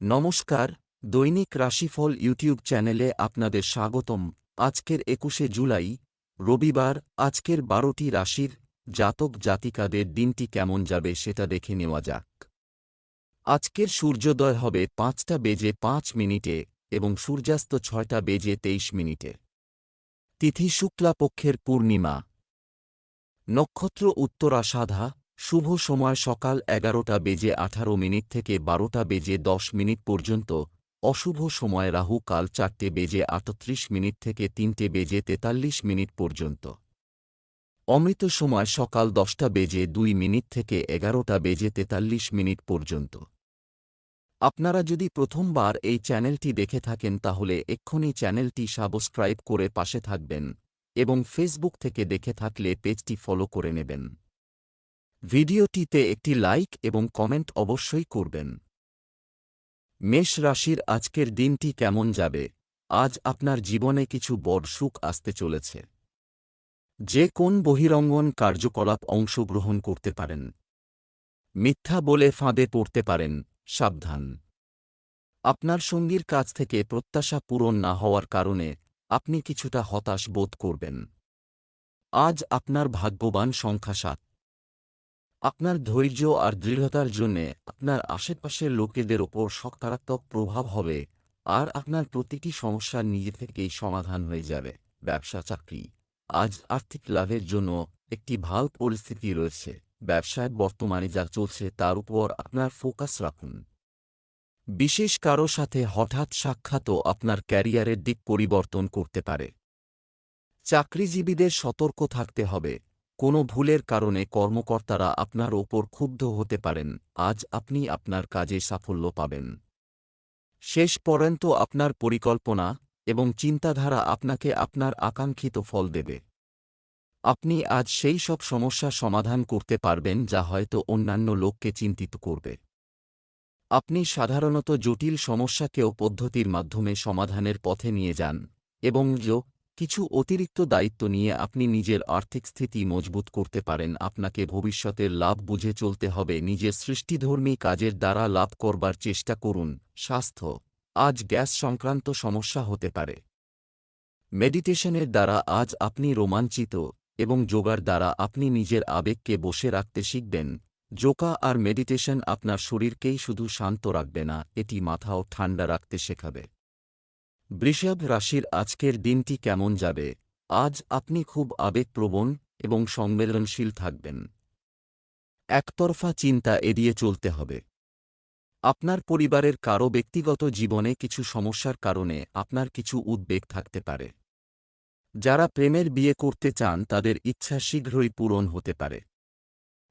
নমস্কার, দৈনিক রাশিফল ইউটিউব চ্যানেলে আপনাদের স্বাগতম। আজকের একুশে জুলাই, রবিবার, আজকের বারোটি রাশির জাতক জাতিকাদের দিনটি কেমন যাবে সেটা দেখে নেওয়া যাক। আজকের সূর্যোদয় হবে পাঁচটা বেজে পাঁচ মিনিটে এবং সূর্যাস্ত ছয়টা বেজে তেইশ মিনিটে। তিথি শুক্লাপক্ষের পূর্ণিমা। নক্ষত্র উত্তরাষাধা শুভ সময় সকাল এগারোটা বেজে আঠারো মিনিট থেকে বারোটা বেজে দশ মিনিট পর্যন্ত। অশুভ সময় রাহু কাল চারটে বেজে আটত্রিশ মিনিট থেকে তিনটে বেজে তেতাল্লিশ মিনিট পর্যন্ত। অমৃত সময় সকাল দশটা বেজে দুই মিনিট থেকে এগারোটা বেজে তেতাল্লিশ মিনিট পর্যন্ত। আপনারা যদি প্রথমবার এই চ্যানেলটি দেখে থাকেন তাহলে এক্ষুনি চ্যানেলটি সাবস্ক্রাইব করে পাশে থাকবেন এবং ফেসবুক থেকে দেখে থাকলে পেজটি ফলো করে নেবেন। ভিডিওটিতে একটি লাইক এবং কমেন্ট অবশ্যই করবেন। মেষ রাশির আজকের দিনটি কেমন যাবে? আজ আপনার জীবনে কিছু বড় সুখ আসতে চলেছে। যে কোন বহিরঙ্গন কার্যকলাপ অংশগ্রহণ করতে পারেন। মিথ্যা বলে ফাঁদে পড়তে পারেন, সাবধান। আপনার সঙ্গীর কাছ থেকে প্রত্যাশা পূরণ না হওয়ার কারণে আপনি কিছুটা হতাশ বোধ করবেন। আজ আপনার ভাগ্যবান সংখ্যা সাত। আপনার ধৈর্য আর দৃঢ়তার জন্যে আপনার আশেপাশের লোকেদের ওপর সকারাত্মক প্রভাব হবে আর আপনার প্রতিটি সমস্যা নিজে থেকেই সমাধান হয়ে যাবে। ব্যবসা চাকরি। আজ আর্থিক লাভের জন্য একটি ভালো পরিস্থিতি রয়েছে। ব্যবসায় বর্তমানে যা চলছে তার উপর আপনার ফোকাস রাখুন। বিশেষ কারও সাথে হঠাৎ সাক্ষাৎও আপনার ক্যারিয়ারের দিক পরিবর্তন করতে পারে। চাকরিজীবীদের সতর্ক থাকতে হবে। কোনো ভুলের কারণে কর্মকর্তারা আপনার ওপর ক্ষুব্ধ হতে পারেন, আজ আপনি আপনার কাজে সাফল্য পাবেন। শেষ পর্যন্ত আপনার পরিকল্পনা এবং চিন্তাধারা আপনাকে আপনার আকাঙ্ক্ষিত ফল দেবে। আপনি আজ সেই সব সমস্যা সমাধান করতে পারবেন যা হয়তো অন্যান্য লোককে চিন্তিত করবে। আপনি সাধারণত জটিল সমস্যাকেও পদ্ধতির মাধ্যমে সমাধানের পথে নিয়ে যান এবং কিছু অতিরিক্ত দায়িত্ব নিয়ে আপনি নিজের আর্থিক স্থিতি মজবুত করতে পারেন। আপনাকে ভবিষ্যতের লাভ বুঝে চলতে হবে। নিজের সৃষ্টিধর্মী কাজের দ্বারা লাভ করবার চেষ্টা করুন। স্বাস্থ্য। আজ গ্যাস সংক্রান্ত সমস্যা হতে পারে। মেডিটেশনের দ্বারা আজ আপনি রোমাঞ্চিত এবং যোগার দ্বারা আপনি নিজের আবেগকে বসে রাখতে শিখবেন। যোকা আর মেডিটেশন আপনার শরীরকেই শুধু শান্ত রাখবে না, এটি মাথাও ঠান্ডা রাখতে শেখাবে। বৃষভ রাশির আজকের দিনটি কেমন যাবে? আজ আপনি খুব আবেগপ্রবণ এবং সংবেদনশীল থাকবেন। একতরফা চিন্তা এড়িয়ে চলতে হবে। আপনার পরিবারের কারও ব্যক্তিগত জীবনে কিছু সমস্যার কারণে আপনার কিছু উদ্বেগ থাকতে পারে। যারা প্রেমের বিয়ে করতে চান, তাদের ইচ্ছা শীঘ্রই পূরণ হতে পারে।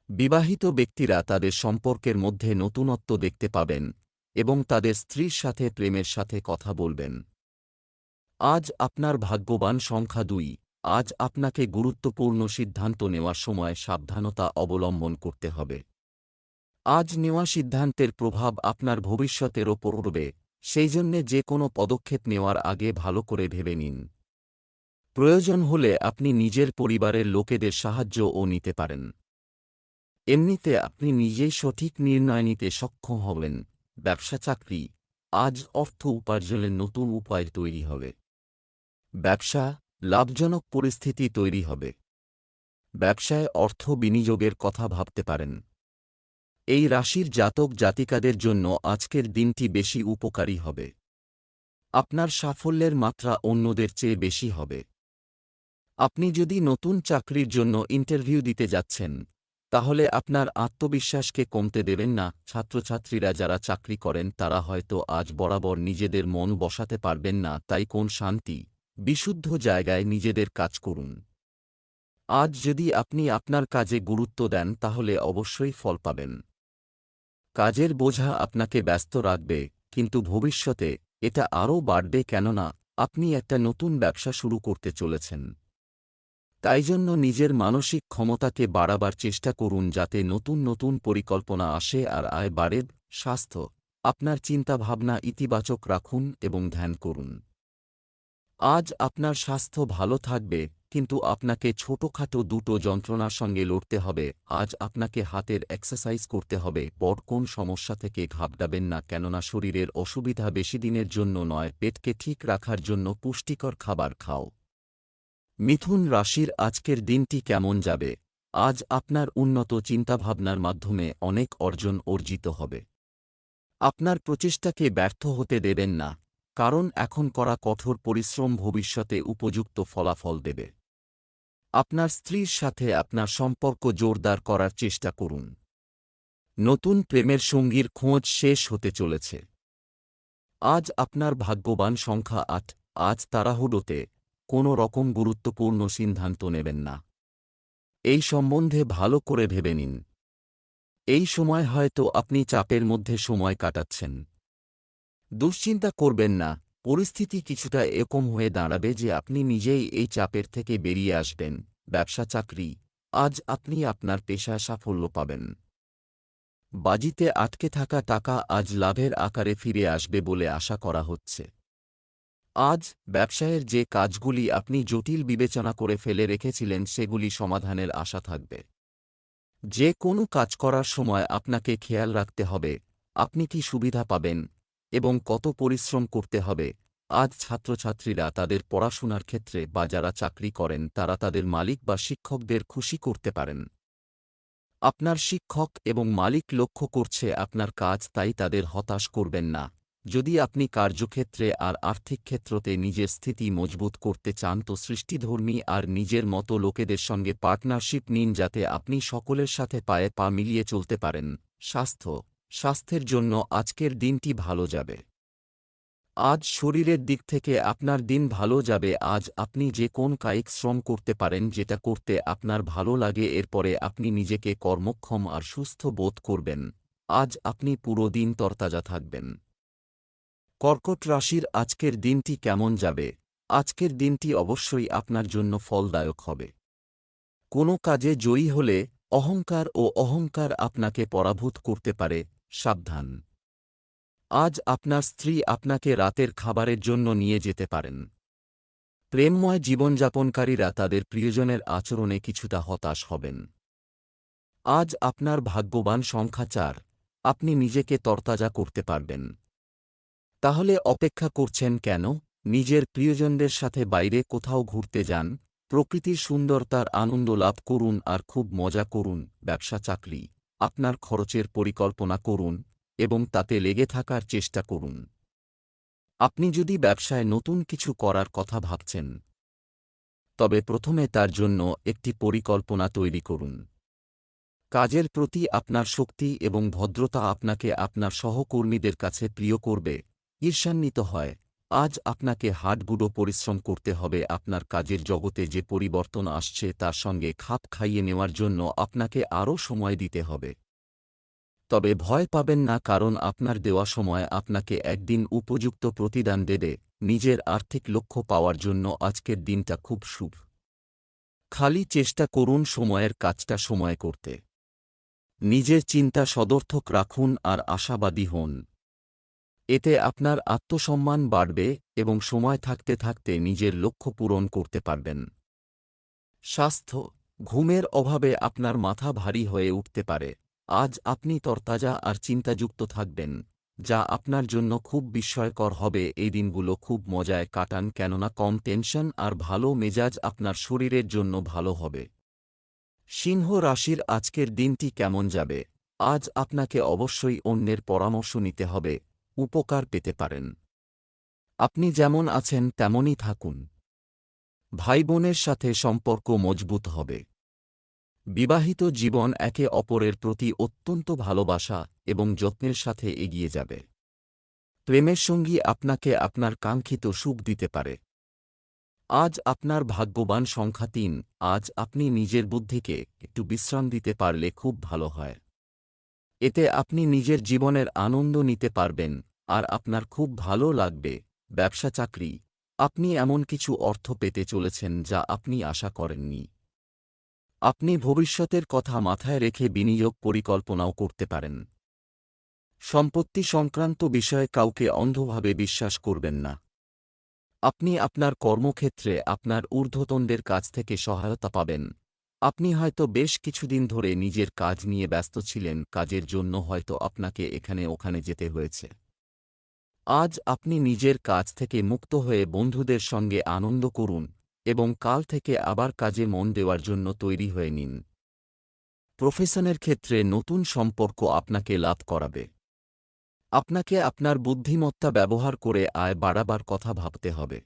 বিবাহিত ব্যক্তিরা তাদের সম্পর্কের মধ্যে নতুনত্ব দেখতে পাবেন এবং তাদের স্ত্রীর সাথে প্রেমের সাথে কথা বলবেন। আজ আপনার ভাগ্যবান সংখ্যা দুই। আজ আপনাকে গুরুত্বপূর্ণ সিদ্ধান্ত নেওয়ার সময় সাবধানতা অবলম্বন করতে হবে। আজ নেওয়া সিদ্ধান্তের প্রভাব আপনার ভবিষ্যতের ওপর পড়বে সেই জন্যে যে কোনো পদক্ষেপ নেওয়ার আগে ভালো করে ভেবে নিন। প্রয়োজন হলে আপনি নিজের পরিবারের লোকেদের সাহায্যও নিতে পারেন। এমনিতে আপনি নিজেই সঠিক নির্ণয় নিতে সক্ষম হবেন। ব্যবসা চাকরি, আজ অর্থ উপার্জনের নতুন উপায় তৈরি হবে। ব্যবসা লাভজনক পরিস্থিতি তৈরি হবে। ব্যবসায় অর্থ বিনিয়োগের কথা ভাবতে পারেন। এই রাশির জাতক জাতিকাদের জন্য আজকের দিনটি বেশি উপকারী হবে। আপনার সাফল্যের মাত্রা অন্যদের চেয়ে বেশি হবে। আপনি যদি নতুন চাকরির জন্য ইন্টারভিউ দিতে যাচ্ছেন, তাহলে আপনার আত্মবিশ্বাসকে কমতে দেবেন না। ছাত্রছাত্রীরা যারা চাকরি করেন, তারা হয়তো আজ বরাবর নিজেদের মন বসাতে পারবেন না। তাই কোন শান্তি বিশুদ্ধ জায়গায় নিজেদের কাজ করুন। আজ যদি আপনি আপনার কাজে গুরুত্ব দেন, তাহলে অবশ্যই ফল পাবেন। কাজের বোঝা আপনাকে ব্যস্ত রাখবে, কিন্তু ভবিষ্যতে এটা আরও বাড়বে কেননা আপনি একটা নতুন ব্যবসা শুরু করতে চলেছেন। তাই জন্য নিজের মানসিক ক্ষমতাকে বাড়াবার চেষ্টা করুন যাতে নতুন নতুন পরিকল্পনা আসে আর আয় বাড়ে। স্বাস্থ্য, আপনার চিন্তাভাবনা ইতিবাচক রাখুন এবং ধ্যান করুন। আজ আপনার স্বাস্থ্য ভালো থাকবে, কিন্তু আপনাকে ছোটখাটো দুটো যন্ত্রণার সঙ্গে লড়তে হবে। আজ আপনাকে হাতের এক্সারসাইজ করতে হবে। বড় কোন সমস্যা থেকে ঘাবড়াবেন না, কেননা শরীরের অসুবিধা বেশি দিনের জন্য নয়, পেটকে ঠিক রাখার জন্য পুষ্টিকর খাবার খাও। মিথুন রাশির আজকের দিনটি কেমন যাবে? আজ আপনার উন্নত চিন্তাভাবনার মাধ্যমে অনেক অর্জন অর্জিত হবে। আপনার প্রচেষ্টাকে ব্যর্থ হতে দেবেন না। কারণ এখন করা কঠোর পরিশ্রম ভবিষ্যতে উপযুক্ত ফলাফল দেবে। আপনার স্ত্রীর সাথে আপনার সম্পর্ক জোরদার করার চেষ্টা করুন। নতুন প্রেমের সঙ্গীর খোঁজ শেষ হতে চলেছে। আজ আপনার ভাগ্যবান সংখ্যা আট, আজ তাড়াহুড়োতে কোনো রকম গুরুত্বপূর্ণ সিদ্ধান্ত নেবেন না। এই সম্বন্ধে ভালো করে ভেবে নিন। এই সময় হয়তো আপনি চাপের মধ্যে সময় কাটাচ্ছেন। দুশ্চিন্তা করবেন না, পরিস্থিতি কিছুটা এরকম হয়ে দাঁড়াবে যে আপনি নিজেই এই চাপের থেকে বেরিয়ে আসবেন, ব্যবসা চাকরি। আজ আপনি আপনার পেশায় সাফল্য পাবেন। বাজিতে আটকে থাকা টাকা আজ লাভের আকারে ফিরে আসবে বলে আশা করা হচ্ছে। আজ ব্যবসায়ের যে কাজগুলি আপনি জটিল বিবেচনা করে ফেলে রেখেছিলেন সেগুলি সমাধানের আশা থাকবে। যে কোনো কাজ করার সময় আপনাকে খেয়াল রাখতে হবে, আপনি কি সুবিধা পাবেন এবং কত পরিশ্রম করতে হবে। আজ ছাত্রছাত্রীরা তাদের পড়াশোনার ক্ষেত্রে বা যারা চাকরি করেন, তারা তাদের মালিক বা শিক্ষকদের খুশি করতে পারেন। আপনার শিক্ষক এবং মালিক লক্ষ্য করছে আপনার কাজ, তাই তাদের হতাশ করবেন না। যদি আপনি কার্যক্ষেত্রে আর আর্থিক ক্ষেত্রতে নিজের স্থিতি মজবুত করতে চান, তো সৃষ্টিধর্মী আর নিজের মতো লোকেদের সঙ্গে পার্টনারশিপ নিন, যাতে আপনি সকলের সাথে পায়ে পা মিলিয়ে চলতে পারেন। স্বাস্থ্য স্বাস্থ্যের জন্য আজকের দিনটি ভালো যাবে। আজ শরীরের দিক থেকে আপনার দিন ভালো যাবে। আজ আপনি যে কোন কায়িক শ্রম করতে পারেন, যেটা করতে আপনার ভালো লাগে, এরপরে আপনি নিজেকে কর্মক্ষম আর সুস্থ বোধ করবেন। আজ আপনি পুরো দিন তরতাজা থাকবেন। কর্কট রাশির আজকের দিনটি কেমন যাবে? আজকের দিনটি অবশ্যই আপনার জন্য ফলদায়ক হবে। কোনো কাজে জয়ী হলে অহংকার ও অহংকার আপনাকে পরাভূত করতে পারে। সাবধান। আজ আপনার স্ত্রী আপনাকে রাতের খাবারের জন্য নিয়ে যেতে পারেন। প্রেমময় জীবনযাপনকারীরা তাদের প্রিয়জনের আচরণে কিছুটা হতাশ হবেন। আজ আপনার ভাগ্যবান সংখ্যা চার, আপনি নিজেকে তরতাজা করতে পারবেন। তাহলে অপেক্ষা করছেন কেন? নিজের প্রিয়জনদের সাথে বাইরে কোথাও ঘুরতে যান, প্রকৃতির সুন্দরতার আনন্দ লাভ করুন আর খুব মজা করুন ব্যবসা চাকরি আপনার খরচের পরিকল্পনা করুন এবং তাতে লেগে থাকার চেষ্টা করুন। আপনি যদি ব্যবসায় নতুন কিছু করার কথা ভাবছেন, তবে প্রথমে তার জন্য একটি পরিকল্পনা তৈরি করুন। কাজের প্রতি আপনার শক্তি এবং ভদ্রতা আপনাকে আপনার সহকর্মীদের কাছে প্রিয় করবে, ঈর্ষান্বিত হয়। আজ আপনাকে হাডগুডো পরিশ্রম করতে হবে। আপনার কাজের জগতে যে পরিবর্তন আসছে তার সঙ্গে খাপ খাইয়ে নেওয়ার জন্য আপনাকে আরও সময় দিতে হবে। তবে ভয় পাবেন না, কারণ আপনার দেওয়া সময় আপনাকে একদিন উপযুক্ত প্রতিদান দেবে। নিজের আর্থিক লক্ষ্য পাওয়ার জন্য আজকের দিনটা খুব শুভ। খালি চেষ্টা করুন সময়ের কাজটা সময় করতে। নিজের চিন্তা সদর্থক রাখুন আর আশাবাদী হন। এতে আপনার আত্মসম্মান বাড়বে এবং সময় থাকতে থাকতে নিজের লক্ষ্য পূরণ করতে পারবেন। স্বাস্থ্য, ঘুমের অভাবে আপনার মাথা ভারী হয়ে উঠতে পারে। আজ আপনি তরতাজা আর চিন্তাযুক্ত থাকবেন, যা আপনার জন্য খুব বিস্ময়কর হবে। এই দিনগুলো খুব মজায় কাটান কেননা কম টেনশন আর ভালো মেজাজ আপনার শরীরের জন্য ভালো হবে। সিংহ রাশির আজকের দিনটি কেমন যাবে? আজ আপনাকে অবশ্যই অন্যের পরামর্শ নিতে হবে। উপকার পেতে পারেন। আপনি যেমন আছেন, তেমনই থাকুন। ভাই বোনের সাথে সম্পর্ক মজবুত হবে। বিবাহিত জীবন একে অপরের প্রতি অত্যন্ত ভালোবাসা এবং যত্নের সাথে এগিয়ে যাবে। প্রেমের সঙ্গী আপনাকে আপনার কাঙ্ক্ষিত সুখ দিতে পারে। আজ আপনার ভাগ্যবান সংখ্যা তিন, আজ আপনি নিজের বুদ্ধিকে একটু বিশ্রাম দিতে পারলে খুব ভালো হয়। এতে আপনি নিজের জীবনের আনন্দ নিতে পারবেন, আর আপনার খুব ভালো লাগবে, ব্যবসা চাকরি। আপনি এমন কিছু অর্থ পেতে চলেছেন যা আপনি আশা করেননি। আপনি ভবিষ্যতের কথা মাথায় রেখে বিনিয়োগ পরিকল্পনাও করতে পারেন। সম্পত্তি সংক্রান্ত বিষয়ে কাউকে অন্ধভাবে বিশ্বাস করবেন না। আপনি আপনার কর্মক্ষেত্রে আপনার ঊর্ধ্বতনদের কাছ থেকে সহায়তা পাবেন। আপনি হয়তো বেশ কিছুদিন ধরে নিজের কাজ নিয়ে ব্যস্ত ছিলেন, কাজের জন্য হয়তো আপনাকে এখানে ওখানে যেতে হয়েছে। আজ আপনি নিজের কাজ থেকে মুক্ত হয়ে বন্ধুদের সঙ্গে আনন্দ করুন এবং কাল থেকে আবার কাজে মন দেওয়ার জন্য তৈরি হয়ে নিন। প্রফেশনের ক্ষেত্রে নতুন সম্পর্ক আপনাকে লাভ করাবে। আপনাকে আপনার বুদ্ধিমত্তা ব্যবহার করে আয় বাড়াবার কথা ভাবতে হবে।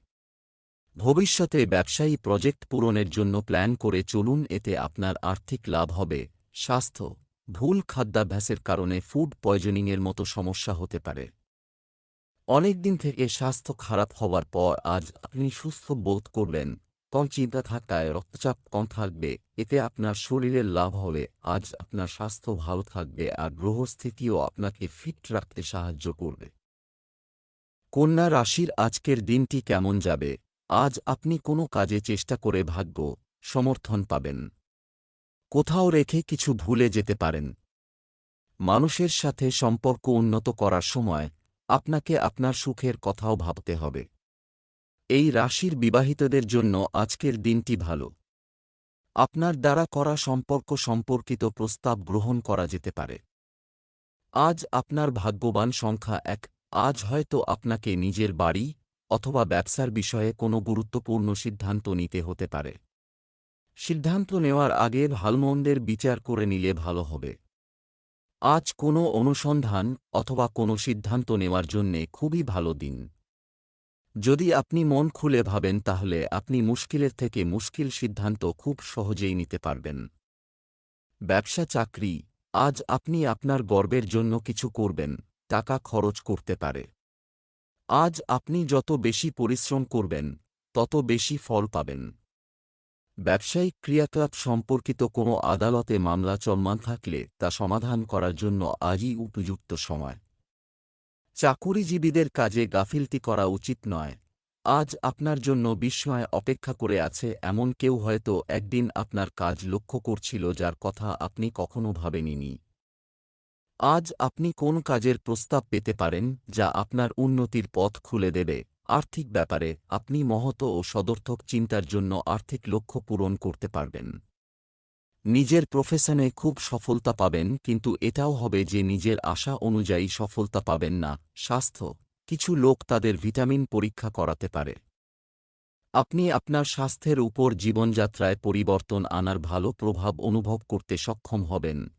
ভবিষ্যতে ব্যবসায়ী প্রজেক্ট পূরণের জন্য প্ল্যান করে চলুন, এতে আপনার আর্থিক লাভ হবে। স্বাস্থ্য, ভুল খাদ্যাভ্যাসের কারণে ফুড পয়জনিংয়ের মতো সমস্যা হতে পারে। অনেকদিন থেকে স্বাস্থ্য খারাপ হওয়ার পর আজ আপনি সুস্থ বোধ করবেন। কম চিন্তা থাকায় রক্তচাপ কম থাকবে, এতে আপনার শরীরের লাভ হবে। আজ আপনার স্বাস্থ্য ভালো থাকবে, আর গ্রহস্থিতিও আপনাকে ফিট রাখতে সাহায্য করবে। কন্যা রাশির আজকের দিনটি কেমন যাবে? আজ আপনি কোনো কাজে চেষ্টা করে ভাগ্য, সমর্থন পাবেন। কোথাও রেখে কিছু ভুলে যেতে পারেন। মানুষের সাথে সম্পর্ক উন্নত করার সময় আপনাকে আপনার সুখের কথাও ভাবতে হবে। এই রাশির বিবাহিতদের জন্য আজকের দিনটি ভালো। আপনার দ্বারা করা সম্পর্ক সম্পর্কিত প্রস্তাব গ্রহণ করা যেতে পারে। আজ আপনার ভাগ্যবান সংখ্যা এক, আজ হয়তো আপনাকে নিজের বাড়ি অথবা ব্যবসার বিষয়ে কোনো গুরুত্বপূর্ণ সিদ্ধান্ত নিতে হতে পারে। সিদ্ধান্ত নেওয়ার আগে ভালমন্দের বিচার করে নিলে ভালো হবে। আজ কোনো অনুসন্ধান অথবা কোনো সিদ্ধান্ত নেওয়ার জন্যে খুবই ভালো দিন। যদি আপনি মন খুলে ভাবেন, তাহলে আপনি মুশকিলের থেকে মুশকিল সিদ্ধান্ত খুব সহজেই নিতে পারবেন। ব্যবসা চাকরি, আজ আপনি আপনার গর্বের জন্য কিছু করবেন, টাকা খরচ করতে পারে। আজ আপনি যত বেশি পরিশ্রম করবেন, তত বেশি ফল পাবেন। ব্যবসায়িক ক্রিয়াকলাপ সম্পর্কিত কোনো আদালতে মামলা চলমান থাকলে তা সমাধান করার জন্য আজই উপযুক্ত সময়। চাকুরিজীবীদের কাজে গাফিলতি করা উচিত নয়। আজ আপনার জন্য বিস্ময় অপেক্ষা করে আছে এমন কেউ হয়তো একদিন আপনার কাজ লক্ষ্য করছিল যার কথা আপনি কখনো ভাবেননি আজ আপনি কোন কাজের প্রস্তাব পেতে পারেন যা আপনার উন্নতির পথ খুলে দেবে? আর্থিক ব্যাপারে আপনি মহত ও সদর্থক চিন্তার জন্য আর্থিক লক্ষ্য পূরণ করতে পারবেন। নিজের প্রফেশনে খুব সফলতা পাবেন, কিন্তু এটাও হবে যে নিজের আশা অনুযায়ী সফলতা পাবেন না। স্বাস্থ্য। কিছু লোক তাদের ভিটামিন পরীক্ষা করাতে পারে। আপনি আপনার স্বাস্থ্যের উপর জীবনযাত্রায় পরিবর্তন আনার ভালো প্রভাব অনুভব করতে সক্ষম হবেন।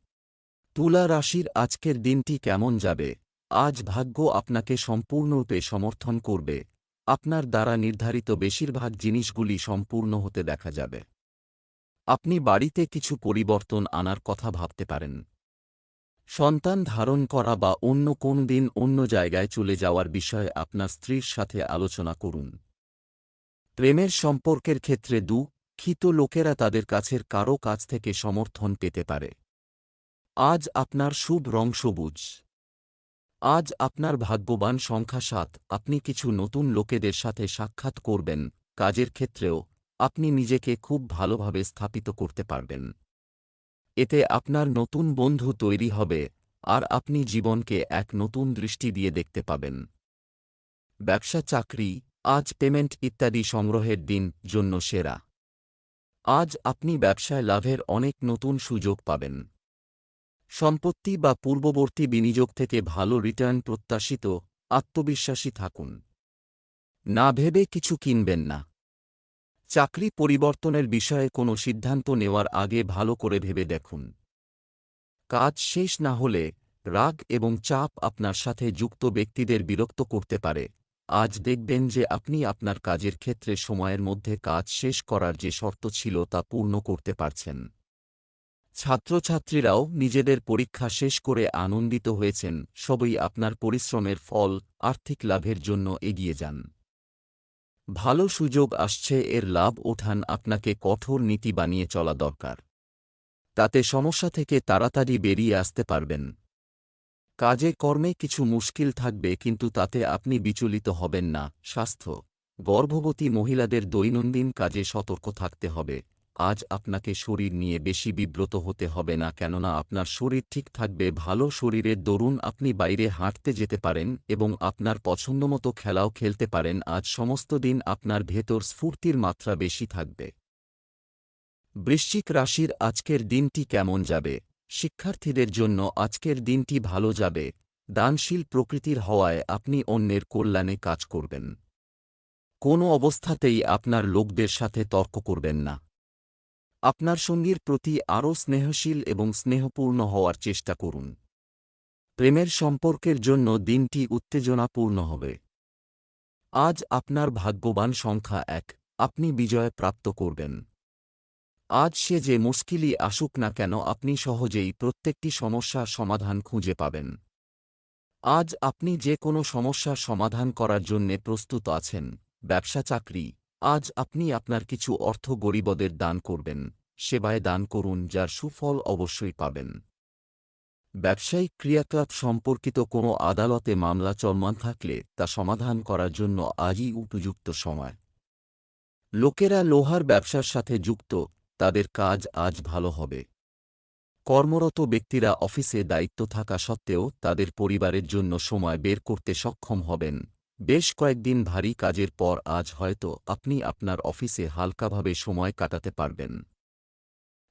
তুলা রাশির আজকের দিনটি কেমন যাবে? আজ ভাগ্য আপনাকে সম্পূর্ণরূপে সমর্থন করবে। আপনার দ্বারা নির্ধারিত বেশিরভাগ জিনিসগুলি সম্পূর্ণ হতে দেখা যাবে। আপনি বাড়িতে কিছু পরিবর্তন আনার কথা ভাবতে পারেন। সন্তান ধারণ করা বা অন্য কোন দিন অন্য জায়গায় চলে যাওয়ার বিষয়ে আপনার স্ত্রীর সাথে আলোচনা করুন। প্রেমের সম্পর্কের ক্ষেত্রে দুঃখিত লোকেরা তাদের কাছের কারও কাছ থেকে সমর্থন পেতে পারে। আজ আপনার শুভ রং সবুজ। আজ আপনার ভাগ্যবান সংখ্যা সাত। আপনি কিছু নতুন লোকেদের সাথে সাক্ষাৎ করবেন। কাজের ক্ষেত্রেও আপনি নিজেকে খুব ভালোভাবে স্থাপিত করতে পারবেন। এতে আপনার নতুন বন্ধু তৈরি হবে আর আপনি জীবনকে এক নতুন দৃষ্টি দিয়ে দেখতে পাবেন। ব্যবসা, চাকরি, আজ পেমেন্ট ইত্যাদি সংগ্রহের দিন জন্য সেরা। আজ আপনি ব্যবসায় লাভের অনেক নতুন সুযোগ পাবেন। সম্পত্তি বা পূর্ববর্তী বিনিয়োগ থেকে ভালো রিটার্ন প্রত্যাশিত, আত্মবিশ্বাসী থাকুন। না ভেবে কিছু কিনবেন না। চাকরি পরিবর্তনের বিষয়ে কোনো সিদ্ধান্ত নেওয়ার আগে ভালো করে ভেবে দেখুন। কাজ শেষ না হলে রাগ এবং চাপ আপনার সাথে যুক্ত ব্যক্তিদের বিরক্ত করতে পারে। আজ দেখবেন যে আপনি আপনার কাজের ক্ষেত্রে সময়ের মধ্যে কাজ শেষ করার যে শর্ত ছিল তা পূর্ণ করতে পারছেন। ছাত্রছাত্রীরাও নিজেদের পরীক্ষা শেষ করে আনন্দিত হয়েছেন, সবই আপনার পরিশ্রমের ফল, আর্থিক লাভের জন্য এগিয়ে যান। ভালো সুযোগ আসছে, এর লাভ ওঠান আপনাকে কঠোর নীতি বানিয়ে চলা দরকার। তাতে সমস্যা থেকে তাড়াতাড়ি বেরিয়ে আসতে পারবেন। কাজে কর্মে কিছু মুশকিল থাকবে, কিন্তু তাতে আপনি বিচলিত হবেন না। স্বাস্থ্য, গর্ভবতী মহিলাদের দৈনন্দিন কাজে সতর্ক থাকতে হবে। আজ আপনাকে শরীর নিয়ে বেশি বিব্রত হতে হবে না কেননা আপনার শরীর ঠিক থাকবে, ভালো শরীরের দরুন আপনি বাইরে হাঁটতে যেতে পারেন এবং আপনার পছন্দমতো খেলাও খেলতে পারেন, আজ সমস্ত দিন আপনার ভেতর স্ফূর্তির মাত্রা বেশি থাকবে। বৃশ্চিক রাশির আজকের দিনটি কেমন যাবে? শিক্ষার্থীদের জন্য আজকের দিনটি ভালো যাবে। দানশীল প্রকৃতির হওয়ায় আপনি অন্যের কল্যাণে কাজ করবেন। কোনো অবস্থাতেই আপনার লোকদের সাথে তর্ক করবেন না। আপনার সঙ্গীর প্রতি আরও স্নেহশীল এবং স্নেহপূর্ণ হওয়ার চেষ্টা করুন। প্রেমের সম্পর্কের জন্য দিনটি উত্তেজনাপূর্ণ হবে। আজ আপনার ভাগ্যবান সংখ্যা এক, আপনি বিজয় প্রাপ্ত করবেন। আজ সে যে মুশকিলই আসুক না কেন, আপনি সহজেই প্রত্যেকটি সমস্যার সমাধান খুঁজে পাবেন। আজ আপনি যে কোনো সমস্যার সমাধান করার জন্যে প্রস্তুত আছেন, ব্যবসা চাকরি আজ আপনি আপনার কিছু অর্থ গরিবদের দান করবেন, সেবায় দান করুন, যার সুফল অবশ্যই পাবেন। ব্যবসায়িক ক্রিয়াকলাপ সম্পর্কিত কোনো আদালতে মামলা চলমান থাকলে তা সমাধান করার জন্য আজই উপযুক্ত সময়। লোকেরা লোহার ব্যবসার সাথে যুক্ত, তাদের কাজ আজ ভালো হবে। কর্মরত ব্যক্তিরা অফিসে দায়িত্ব থাকা সত্ত্বেও তাদের পরিবারের জন্য সময় বের করতে সক্ষম হবেন। বেশ কয়েকদিন ভারী কাজের পর আজ হয়তো আপনি আপনার অফিসে হালকাভাবে সময় কাটাতে পারবেন।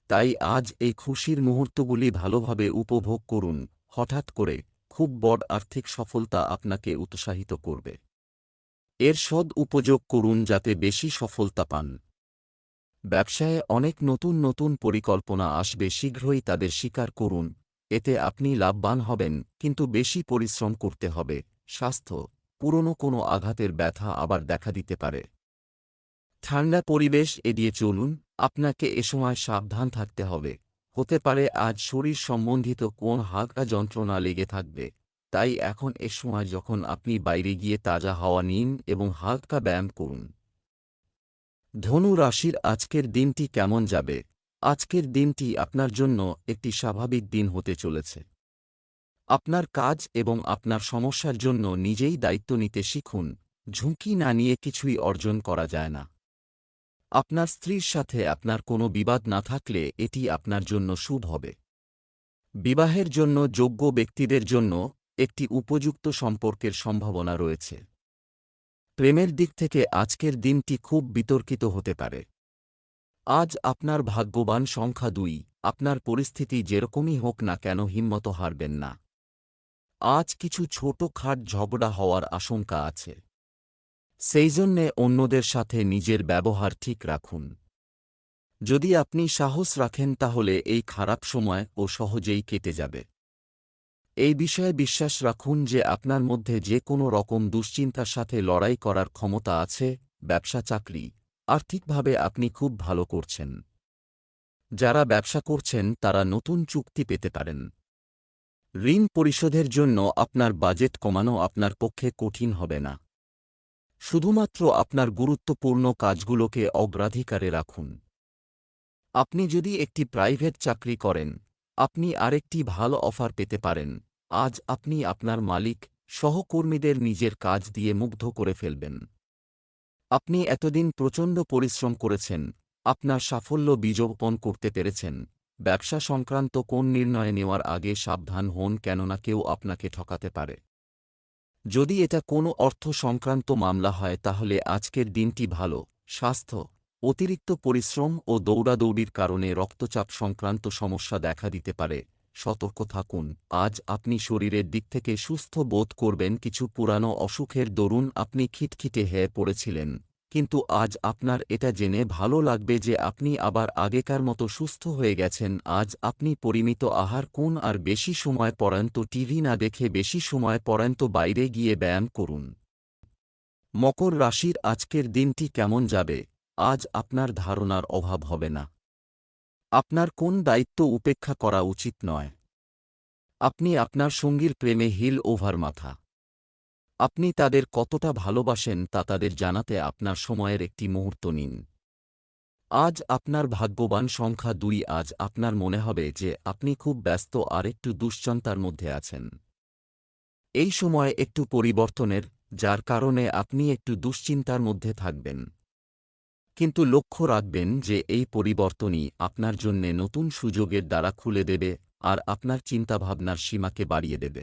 তাই আজ এই খুশির মুহূর্তগুলি ভালোভাবে উপভোগ করুন, হঠাৎ করে খুব বড় আর্থিক সফলতা আপনাকে উৎসাহিত করবে। এর সদ উপযোগ করুন যাতে বেশি সফলতা পান। ব্যবসায়ে অনেক নতুন নতুন পরিকল্পনা আসবে, শীঘ্রই তাদের স্বীকার করুন। এতে আপনি লাভবান হবেন, কিন্তু বেশি পরিশ্রম করতে হবে, স্বাস্থ্য পুরনো কোনো আঘাতের ব্যথা আবার দেখা দিতে পারে। ঠান্ডা পরিবেশ এড়িয়ে চলুন, আপনাকে এ সময় সাবধান থাকতে হবে। হতে পারে আজ শরীর সম্বন্ধিত কোন হালকা যন্ত্রণা লেগে থাকবে, তাই এখন এ সময় যখন আপনি বাইরে গিয়ে তাজা হাওয়া নিন এবং হালকা ব্যায়াম করুন। ধনু রাশির আজকের দিনটি কেমন যাবে? আজকের দিনটি আপনার জন্য একটি স্বাভাবিক দিন হতে চলেছে। আপনার কাজ এবং আপনার সমস্যার জন্য নিজেই দায়িত্ব নিতে শিখুন, ঝুঁকি না নিয়ে কিছুই অর্জন করা যায় না। আপনার স্ত্রীর সাথে আপনার কোনো বিবাদ না থাকলে এটি আপনার জন্য শুভ হবে। বিবাহের জন্য যোগ্য ব্যক্তিদের জন্য একটি উপযুক্ত সম্পর্কের সম্ভাবনা রয়েছে। প্রেমের দিক থেকে আজকের দিনটি খুব বিতর্কিত হতে পারে। আজ আপনার ভাগ্যবান সংখ্যা দুই, আপনার পরিস্থিতি যেরকমই হোক না কেন হিম্মত হারবেন না। আজ কিছু ছোটখাট ঝগড়া হওয়ার আশঙ্কা আছে। সেই জন্যে অন্যদের সাথে নিজের ব্যবহার ঠিক রাখুন। যদি আপনি সাহস রাখেন তাহলে এই খারাপ সময় ও সহজেই কেটে যাবে। এই বিষয়ে বিশ্বাস রাখুন যে আপনার মধ্যে যে কোনো রকম দুশ্চিন্তার সাথে লড়াই করার ক্ষমতা আছে, ব্যবসা, চাকরি, আর্থিকভাবে আপনি খুব ভালো করছেন। যারা ব্যবসা করছেন তারা নতুন চুক্তি পেতে পারেন। ঋণ পরিশোধের জন্য আপনার বাজেট কমানো আপনার পক্ষে কঠিন হবে না। শুধুমাত্র আপনার গুরুত্বপূর্ণ কাজগুলোকে অগ্রাধিকারে রাখুন। আপনি যদি একটি প্রাইভেট চাকরি করেন, আপনি আরেকটি ভালো অফার পেতে পারেন। আজ আপনি আপনার মালিক, সহকর্মীদের নিজের কাজ দিয়ে মুগ্ধ করে ফেলবেন। আপনি এতদিন প্রচণ্ড পরিশ্রম করেছেন, আপনার সাফল্য বীজোপন করতে পেরেছেন। ব্যবসা সংক্রান্ত কোন নির্ণয় নেওয়ার আগে সাবধান হন কেননা কেউ আপনাকে ঠকাতে পারে। যদি এটা কোনো অর্থ সংক্রান্ত মামলা হয় তাহলে আজকের দিনটি ভালো, স্বাস্থ্য, অতিরিক্ত পরিশ্রম ও দৌড়াদৌড়ির কারণে রক্তচাপ সংক্রান্ত সমস্যা দেখা দিতে পারে। সতর্ক থাকুন, আজ আপনি শরীরের দিক থেকে সুস্থ বোধ করবেন, কিছু পুরানো অসুখের দরুন আপনি খিটখিটে হয়ে পড়েছিলেন। কিন্তু আজ আপনার এটা জেনে ভালো লাগবে যে আপনি আবার আগেকার মতো সুস্থ হয়ে গেছেন। আজ আপনি পরিমিত আহার কোন আর বেশি সময় পর্যন্ত টিভি না দেখে বেশি সময় পর্যন্ত বাইরে গিয়ে ব্যায়াম করুন। মকর রাশির আজকের দিনটি কেমন যাবে? আজ আপনার ধারণার অভাব হবে না। আপনার কোন দায়িত্ব উপেক্ষা করা উচিত নয়। আপনি আপনার সঙ্গীর প্রেমে হিল ওভার মাথা। আপনি তাদের কতটা ভালোবাসেন তা তাদের জানাতে আপনার সময়ের একটি মুহূর্ত নিন। আজ আপনার ভাগ্যবান সংখ্যা দুই, আজ আপনার মনে হবে যে আপনি খুব ব্যস্ত আর একটু দুশ্চন্তার মধ্যে আছেন। এই সময় একটু পরিবর্তনের, যার কারণে আপনি একটু দুশ্চিন্তার মধ্যে থাকবেন। কিন্তু লক্ষ্য রাখবেন যে এই পরিবর্তনই আপনার জন্যে নতুন সুযোগের দ্বারা খুলে দেবে আর আপনার চিন্তাভাবনার সীমাকে বাড়িয়ে দেবে।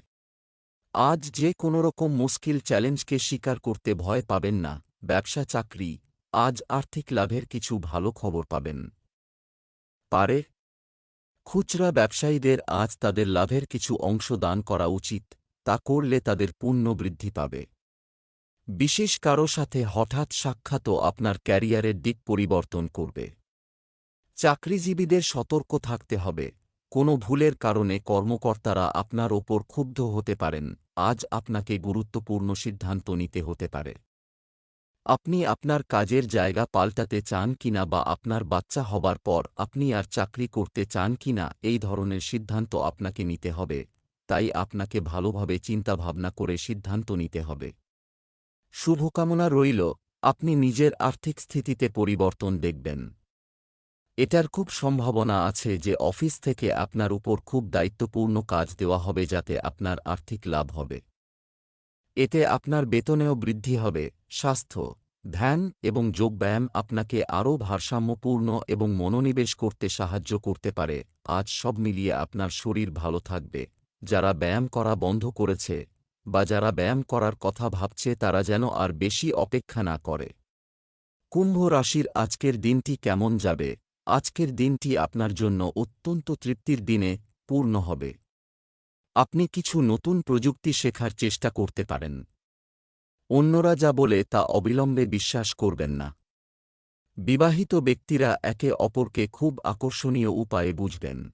আজ যে কোনোরকম মুশকিল চ্যালেঞ্জকে স্বীকার করতে ভয় পাবেন না, ব্যবসা চাকরি, আজ আর্থিক লাভের কিছু ভালো খবর পাবেন। পারে। খুচরা ব্যবসায়ীদের আজ তাদের লাভের কিছু অংশ দান করা উচিত, তা করলে তাদের পুণ্য বৃদ্ধি পাবে। বিশেষ কারও সাথে হঠাৎ সাক্ষাৎও আপনার ক্যারিয়ারের দিক পরিবর্তন করবে। চাকরিজীবীদের সতর্ক থাকতে হবে, কোনো ভুলের কারণে কর্মকর্তারা আপনার ওপর ক্ষুব্ধ হতে পারেন। আজ আপনাকে গুরুত্বপূর্ণ সিদ্ধান্ত নিতে হতে পারে। আপনি আপনার কাজের জায়গা পাল্টাতে চান কিনা বা আপনার বাচ্চা হবার পর আপনি আর চাকরি করতে চান কিনা এই ধরনের সিদ্ধান্ত আপনাকে নিতে হবে, তাই আপনাকে ভালোভাবে চিন্তাভাবনা করে সিদ্ধান্ত নিতে হবে। শুভকামনা রইল, আপনি নিজের আর্থিক স্থিতিতে পরিবর্তন দেখবেন। এটার খুব সম্ভাবনা আছে যে অফিস থেকে আপনার উপর খুব দায়িত্বপূর্ণ কাজ দেওয়া হবে যাতে আপনার আর্থিক লাভ হবে। এতে আপনার বেতনেও বৃদ্ধি হবে, স্বাস্থ্য, ধ্যান এবং যোগব্যায়াম আপনাকে আরও ভারসাম্যপূর্ণ এবং মনোনিবেশ করতে সাহায্য করতে পারে। আজ সব মিলিয়ে আপনার শরীর ভালো থাকবে। যারা ব্যায়াম করা বন্ধ করেছে বা যারা ব্যায়াম করার কথা ভাবছে তারা যেন আর বেশি অপেক্ষা না করে। কুম্ভ রাশির আজকের দিনটি কেমন যাবে? আজকের দিনটি আপনার জন্য অত্যন্ত তৃপ্তির দিনে পূর্ণ হবে। আপনি কিছু নতুন প্রযুক্তি শেখার চেষ্টা করতে পারেন। অন্যরা যা বলে তা অবিলম্বে বিশ্বাস করবেন না। বিবাহিত ব্যক্তিরা একে অপরকে খুব আকর্ষণীয় উপায়ে বুঝবেন।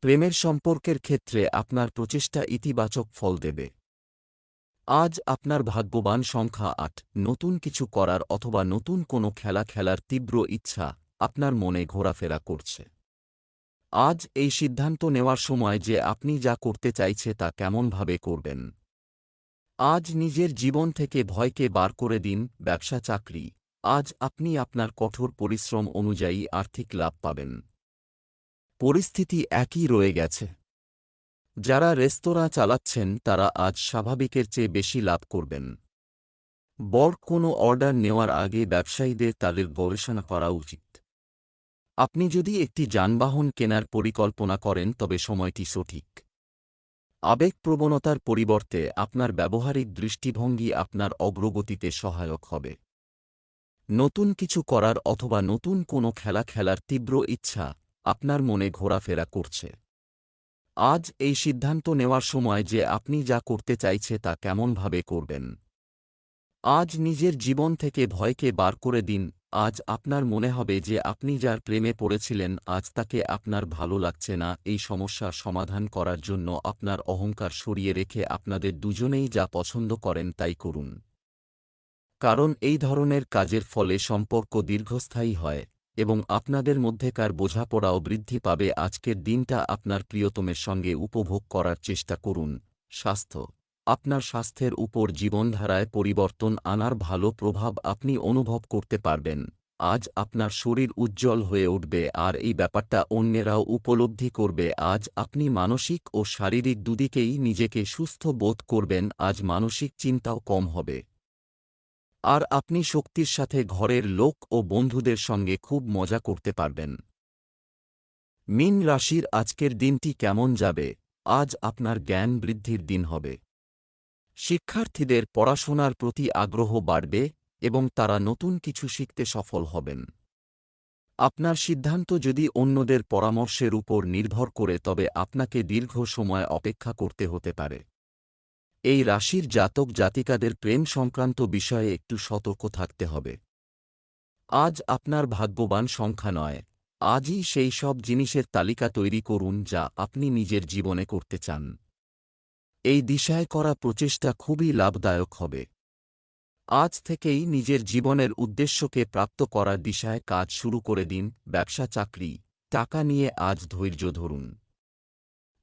প্রেমের সম্পর্কের ক্ষেত্রে আপনার প্রচেষ্টা ইতিবাচক ফল দেবে। আজ আপনার ভাগ্যবান সংখ্যা আট, নতুন কিছু করার অথবা নতুন কোনো খেলা খেলার তীব্র ইচ্ছা আপনার মনে ঘোরাফেরা করছে। আজ এই সিদ্ধান্ত নেওয়ার সময় যে আপনি যা করতে চাইছে তা কেমনভাবে করবেন। আজ নিজের জীবন থেকে ভয়কে বার করে দিন, ব্যবসা, চাকরি। আজ আপনি আপনার কঠোর পরিশ্রম অনুযায়ী আর্থিক লাভ পাবেন। পরিস্থিতি একই রয়ে গেছে। যারা রেস্তোরাঁ চালাচ্ছেন, তারা আজ স্বাভাবিকের চেয়ে বেশি লাভ করবেন। বড় কোনো অর্ডার নেওয়ার আগে ব্যবসায়ীদের তাদের গবেষণা করা উচিত। আপনি যদি একটি যানবাহন কেনার পরিকল্পনা করেন, তবে সময়টি সঠিক। আবেগ প্রবণতার পরিবর্তে আপনার ব্যবহারিক দৃষ্টিভঙ্গি আপনার অগ্রগতিতে সহায়ক হবে। নতুন কিছু করার অথবা নতুন কোনো খেলা খেলার তীব্র ইচ্ছা আপনার মনে ঘোরাফেরা করছে। আজ এই সিদ্ধান্ত নেওয়ার সময় যে আপনি যা করতে চাইছে তা কেমনভাবে করবেন। আজ নিজের জীবন থেকে ভয়কে বার করে দিন আজ আপনার মনে হবে যে আপনি যার প্রেমে পড়েছিলেন, আজ তাকে আপনার ভালো লাগছে না। এই সমস্যার সমাধান করার জন্য আপনার অহংকার সরিয়ে রেখে আপনাদের দুজনেই যা পছন্দ করেন তাই করুন। কারণ এই ধরনের কাজের ফলে সম্পর্ক দীর্ঘস্থায়ী হয় এবং আপনাদের মধ্যেকার বোঝাপড়াও বৃদ্ধি পাবে। আজকের দিনটা আপনার প্রিয়তমের সঙ্গে উপভোগ করার চেষ্টা করুন। স্বাস্থ্য। আপনার স্বাস্থ্যের উপর জীবনধারায় পরিবর্তন আনার ভালো প্রভাব আপনি অনুভব করতে পারবেন। আজ আপনার শরীর উজ্জ্বল হয়ে উঠবে আর এই ব্যাপারটা অন্যেরাও উপলব্ধি করবে। আজ আপনি মানসিক ও শারীরিক দুদিকেই নিজেকে সুস্থ বোধ করবেন, আজ মানসিক চিন্তাও কম হবে। আর আপনি শক্তির সাথে ঘরের লোক ও বন্ধুদের সঙ্গে খুব মজা করতে পারবেন। মিন রাশির আজকের দিনটি কেমন যাবে? আজ আপনার জ্ঞান বৃদ্ধির দিন হবে। শিক্ষার্থীদের পড়াশোনার প্রতি আগ্রহ বাড়বে এবং তারা নতুন কিছু শিখতে সফল হবেন। আপনার সিদ্ধান্ত যদি অন্যদের পরামর্শের উপর নির্ভর করে, তবে আপনাকে দীর্ঘ সময় অপেক্ষা করতে হতে পারে। এই রাশির জাতক জাতিকাদের প্রেম সংক্রান্ত বিষয়ে একটু সতর্ক থাকতে হবে। আজ আপনার ভাগ্যবান সংখ্যা নয়। আজই সেই সব জিনিসের তালিকা তৈরি করুন যা আপনি নিজের জীবনে করতে চান। এই দিশায় করা প্রচেষ্টা খুবই লাভদায়ক হবে। আজ থেকেই নিজের জীবনের উদ্দেশ্যকে প্রাপ্ত করার দিশায় কাজ শুরু করে দিন ব্যবসা চাকরি। টাকা নিয়ে আজ ধৈর্য ধরুন।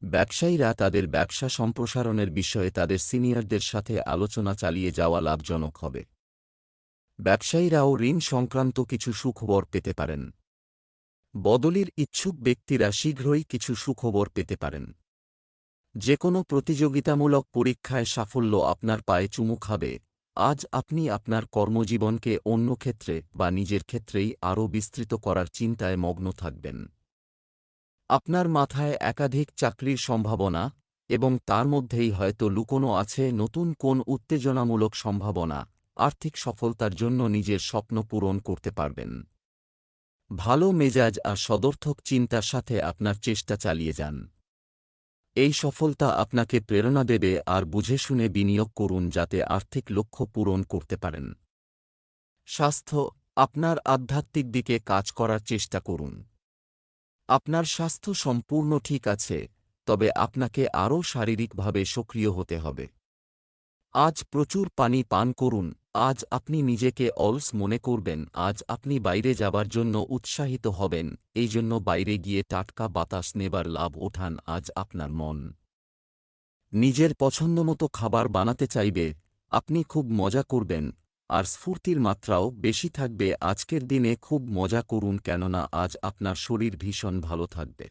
ব্যবসায়ীরা তাদের ব্যবসা সম্প্রসারণের বিষয়ে তাদের সিনিয়রদের সাথে আলোচনা চালিয়ে যাওয়া লাভজনক হবে। ব্যবসায়ীরাও ঋণ সংক্রান্ত কিছু সুখবর পেতে পারেন। বদলির ইচ্ছুক ব্যক্তিরা শীঘ্রই কিছু সুখবর পেতে পারেন। যে কোনো প্রতিযোগিতামূলক পরীক্ষায় সাফল্য আপনার পায়ে চুমু খাবে। আজ আপনি আপনার কর্মজীবনকে অন্য ক্ষেত্রে বা নিজের ক্ষেত্রেই আরও বিস্তৃত করার চিন্তায় মগ্ন থাকবেন। আপনার মাথায় একাধিক চাকরির সম্ভাবনা এবং তার মধ্যেই হয়তো লুকোনো আছে নতুন কোন উত্তেজনামূলক সম্ভাবনা, আর্থিক সফলতার জন্য নিজের স্বপ্ন পূরণ করতে পারবেন। ভালো মেজাজ আর সদর্থক চিন্তার সাথে আপনার চেষ্টা চালিয়ে যান। এই সফলতা আপনাকে প্রেরণা দেবে আর বুঝে শুনে বিনিয়োগ করুন যাতে আর্থিক লক্ষ্য পূরণ করতে পারেন। স্বাস্থ্য, আপনার আধ্যাত্মিক দিকে কাজ করার চেষ্টা করুন। আপনার স্বাস্থ্য সম্পূর্ণ ঠিক আছে, তবে আপনাকে আরও শারীরিকভাবে সক্রিয় হতে হবে। আজ প্রচুর পানি পান করুন আজ আপনি নিজেকে অলস মনে করবেন, আজ আপনি বাইরে যাবার জন্য উৎসাহিত হবেন, এই জন্য বাইরে গিয়ে টাটকা বাতাস নেবার লাভ ওঠান, আজ আপনার মন। নিজের পছন্দমতো খাবার বানাতে চাইবে, আপনি খুব মজা করবেন, আর স্ফূর্তির মাত্রাও বেশি থাকবে, আজকের দিনে খুব মজা করুন, কেননা আজ আপনার শরীর ভীষণ ভালো থাকবে।